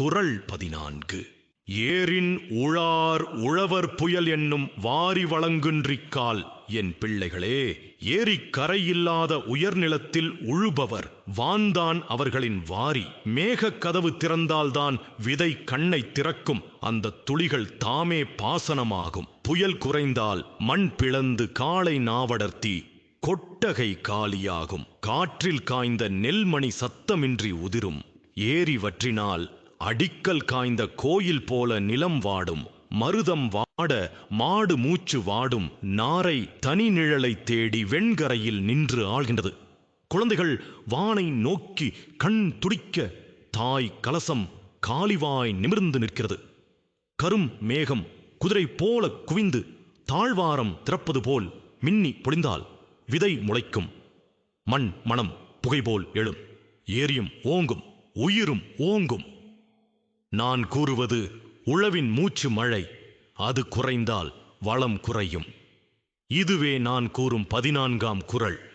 குரல் பதினான்கு. ஏரின் உழார் உழவர் புயல் என்னும் வாரி வழங்குன்றிக்கால் என் பிள்ளைகளே ஏரிக் கரையில்லாத உயர்நிலத்தில் உழுபவர் வான்தான் அவர்களின் வாரி. மேகக் கதவு திறந்தால்தான் விதை கண்ணை திறக்கும் அந்த துளிகள் தாமே பாசனமாகும். புயல் குறைந்தால் மண் பிளந்து காளை நாவடர்த்தி கொட்டகை காலியாகும். காற்றில் காய்ந்த நெல்மணி சத்தமின்றி உதிரும். ஏரி வற்றினால் அடிக்கல் காய்ந்த கோயில் போல நிலம் வாடும் மருதம் வாட மாடு மூச்சு வாடும் நாரை தனி நிழலை தேடி வெண்கரையில் நின்று ஆள்கின்றது குழந்தைகள் வானை நோக்கி கண் துடிக்க தாய் கலசம் காலிவாய் நிமிர்ந்து நிற்கிறது. கரும் மேகம் குதிரை போல குவிந்து தாழ்வாரம் திறப்பது போல் மின்னி பொழிந்தால் விதை முளைக்கும். மண் மணம் புகைபோல் எழும் ஏரியும் ஓங்கும் உயிரும் ஓங்கும். நான் கூறுவது உழவின் மூச்சு மழை. அது குறைந்தால் வளம் குறையும். இதுவே நான் கூறும் பதினான்காம் குறள்